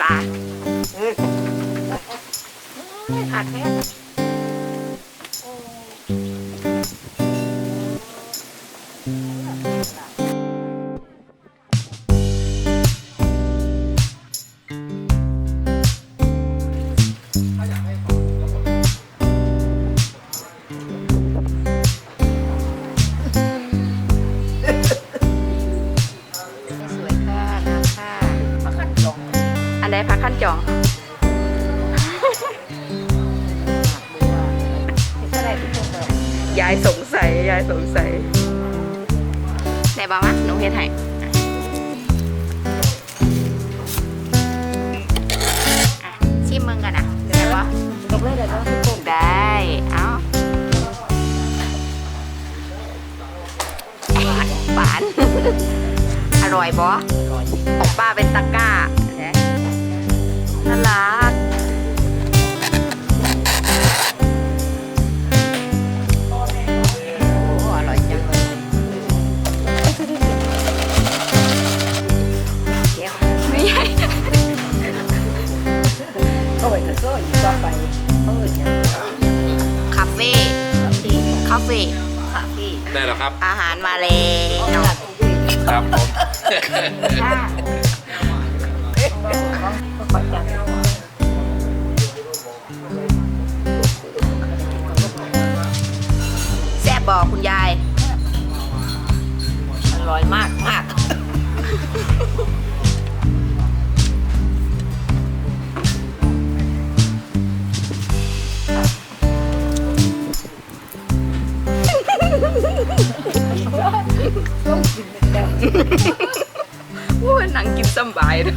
ตาหักแค่ อันใดพักขั้นจองเท่าไหร่ที่ผมบอกยายสงสัยยายสงสัยไหนบอกมะหนูเฮ็ดให้อะชิมมึงกันนะได้ปะตกเลยเดี๋ยวเราจะปรุงได้ เอาหวาน อร่อยบอของป้าเป็นตะกร้า พี่ ได้แล้วครับ อาหารมาแล้วครับผมค่ะก็ขอจัง โอ้ยหนังกินสบายเลย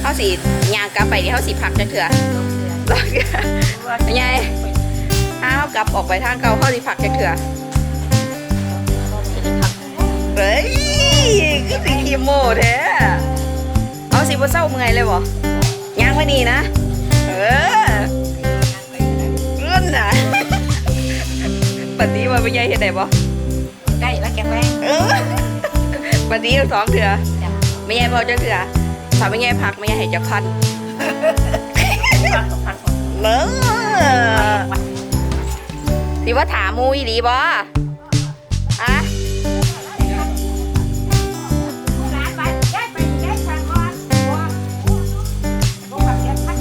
เขาสียางกลับไปที่เขาสีพักจะเถื่อ แล้วก็ยายถ้าเขากลับออกไปทางเก่าเขาสีพักจะเถื่อเฮ้ยคือสีคีโมแท้เอาสีบ่เศร้าเมื่อยเลยบ่ยางไว้นี่นะ เออเรื่อนนะปฏิว่าเป็นยายเห็นไหนบ่ใกล้แล้วแกแม่งเออปฏิสองเถื่อไม่ยายพอจะเถื่อถ้าไม่ยายพักไม่ยายให้จะพัน เนอสิว่าถามมูอีหลีบออะไปย้ายไปย้ายทางก่อนว่าว่าแบบย้ายพัน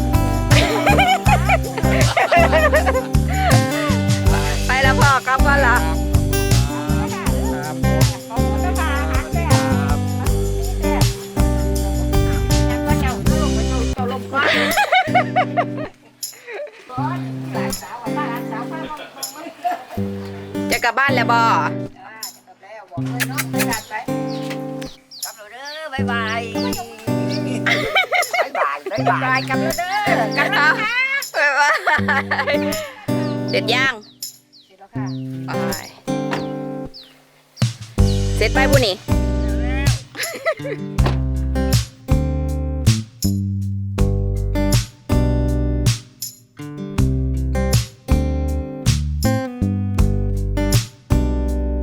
ไปแล้วพ่อกลับก่อนละ กลับบ้านแล้วบอบ๊ายบายบ๊ายบายบ๊ายบายกลับแล้วเด้อกันนะบ๊ายบายเสร็จย่างเสร็จแล้วค่ะไปเสร็จไปบุนี่